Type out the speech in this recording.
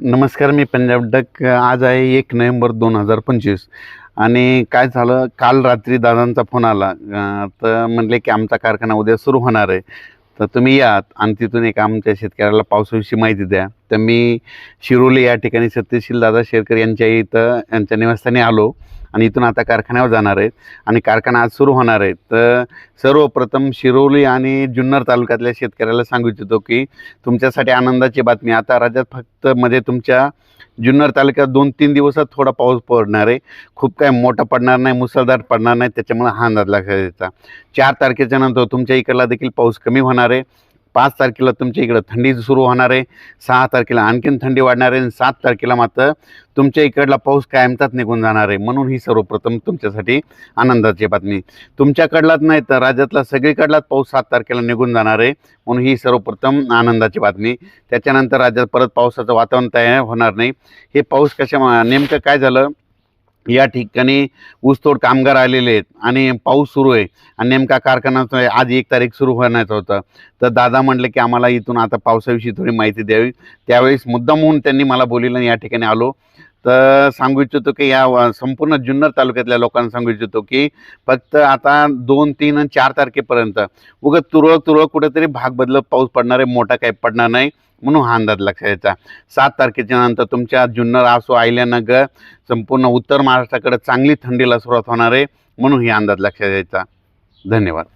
नमस्कार मी पंजाब डक. आज आहे एक नोव्हेंबर दोन हजार पंचवीस. आणि काय झालं काल रात्री दादांचा फोन आला. तर म्हणले की आमचा कारखाना उद्या सुरू होणार आहे. तर तुम्ही या आणि तिथून एक आमच्या शेतकऱ्याला पावसाविषयी माहिती द्या. तर मी शिरोली या ठिकाणी सत्यशील दादा शेरकर यांच्या इथं यांच्या निवासस्थानी आलो. आणि इथून आता कारखान्यावर जाणार आहेत. आणि कारखाना आज सुरू होणार आहे. तर सर्वप्रथम शिरोली आणि जुन्नर तालुक्यातल्या शेतकऱ्याला सांगू इच्छितो की तुमच्यासाठी आनंदाची बातमी. आता राज्यात फक्त मध्ये तुमच्या जुन्नर तालुक्यात दोन तीन दिवसात थोडा पाऊस पडणार आहे. खूप काय मोठा पडणार नाही मुसळधार पडणार नाही. त्याच्यामुळे हा अंदाज लक्षात द्यायचा चार तारखेच्या नंतर तुमच्या इकडला देखील पाऊस कमी होणार आहे. पाच तारखेला तुमच्या इकडं थंडी सुरू होणार आहे. सहा तारखेला आणखीन थंडी वाढणार आहे आणि सात तारखेला मात्र तुमच्या इकडला पाऊस कायमचाच निघून जाणार आहे. म्हणून ही सर्वप्रथम तुमच्यासाठी आनंदाची बातमी. तुमच्याकडलाच नाही तर राज्यातला सगळीकडलाच पाऊस सात तारखेला निघून जाणार आहे. म्हणून ही सर्वप्रथम आनंदाची बातमी. त्याच्यानंतर राज्यात परत पावसाचं वातावरण तयार होणार नाही. हे पाऊस कशा नेमकं काय झालं? या ठिकाणी ऊसतोड कामगार आलेले आहेत आणि पाऊस सुरू आहे. आणि नेमका कारखाना आज एक तारीख सुरू होण्याचं होतं. तर दादा म्हटलं की आम्हाला इथून आता पावसाविषयी थोडी माहिती द्यावी. त्यावेळेस मुद्दाम होऊन त्यांनी मला बोलिलं या ठिकाणी आलो. तर सांगू इच्छितो की या संपूर्ण जुन्नर तालुक्यातल्या लोकांना सांगू इच्छितो की फक्त आता दोन तीन आणि चार तारखेपर्यंत उगं तुरळक तुरळक कुठेतरी भाग बदलत पाऊस पडणार आहे मोठा काही पडणार नाही म्हणून हा अंदाज लक्षात यायचा सात तारखेच्या नंतर तुमच्या जुन्नर असो आयल्यानगर संपूर्ण उत्तर महाराष्ट्राकडे चांगली थंडीला सुरुवात होणार आहे म्हणून ही अंदाज लक्षात यायचा धन्यवाद.